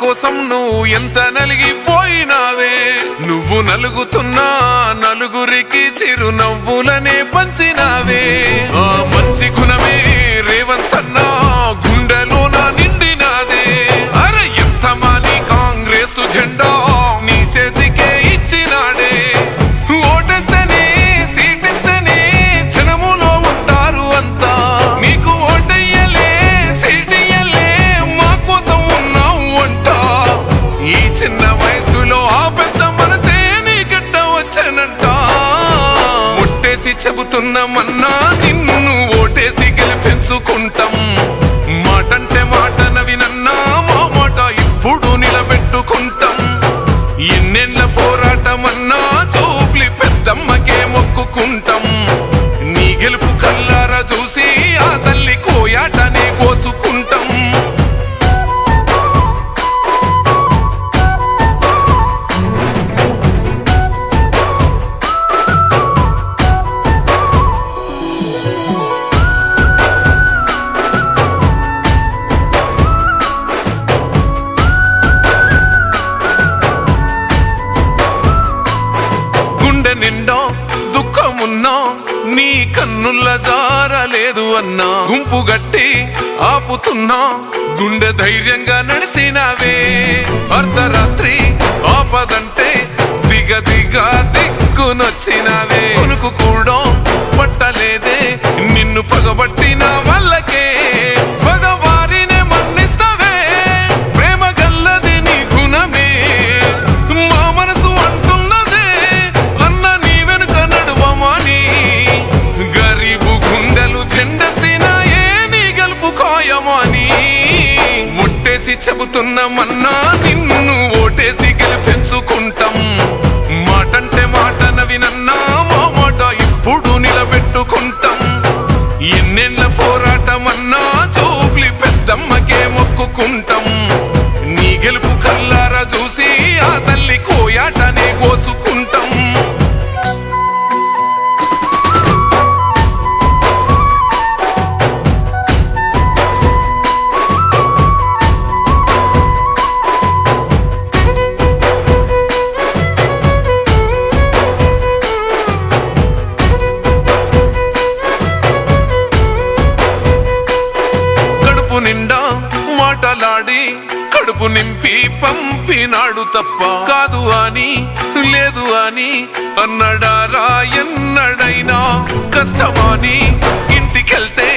కోసం నువ్వు ఎంత నలిగిపోయినావే? నువ్వు నలుగుతున్నా నలుగురికి చిరునవ్వులనే పంచినావే. então కన్నుల జారలేదు అన్నా. గుంపు గట్టి ఆపుతున్నా. గుండె ధైర్యంగా నడిసినవే. అర్ధరాత్రి ఆపదంటే దిగ దిగ దిక్కునొచ్చినవే. కొనుకు కూడా గెలుస్తున్నామన్నా నిన్ను ఓటేసి గెలిపించుకుంటాం. మాటంటే మాట నవి నన్ను కడుపు నింపి పంపినాడు తప్ప. కాదు అని లేదు అని అన్నడారా ఎన్నడైనా కష్టమాని ఇంటికెళ్తే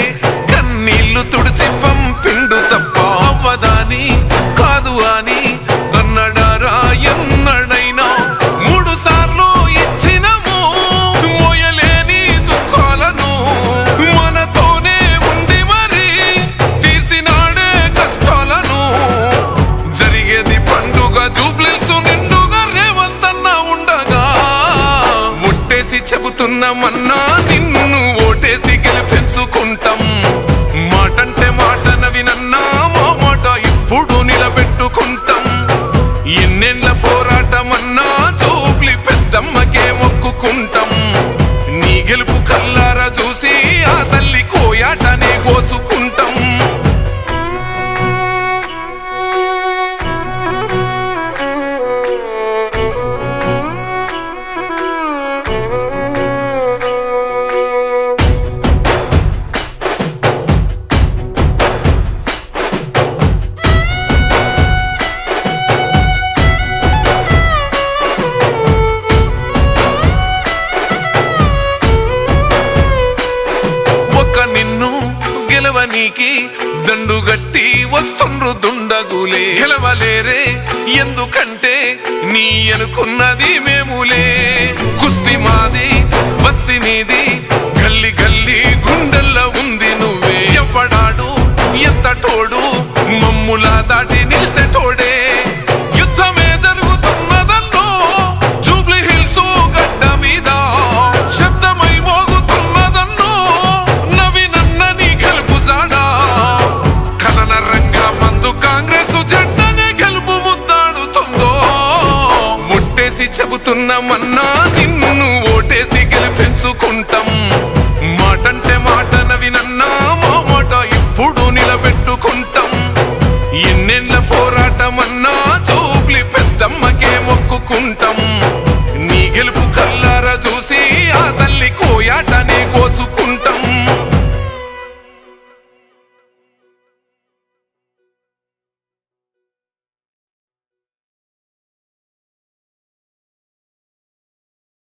చేస్తున్నామన్నా నిన్ను ఓటేసి గెలిపించుకుంటాం. పొద్దుండగులే గెలవలేరే. ఎందుకంటే నీ అనుకున్నది మేములే. కుస్తి మాది బస్తి మీది గల్లి గల్లి చెబుతున్నామన్నా నిన్ను ఓటేసి గెలిపించుకుంటాం. మాటంటే మాట నవినన్నా మా మాట ఇప్పుడు నిలబెట్టుకుంటాం. ఎన్నెళ్ళ పోరాటమన్నా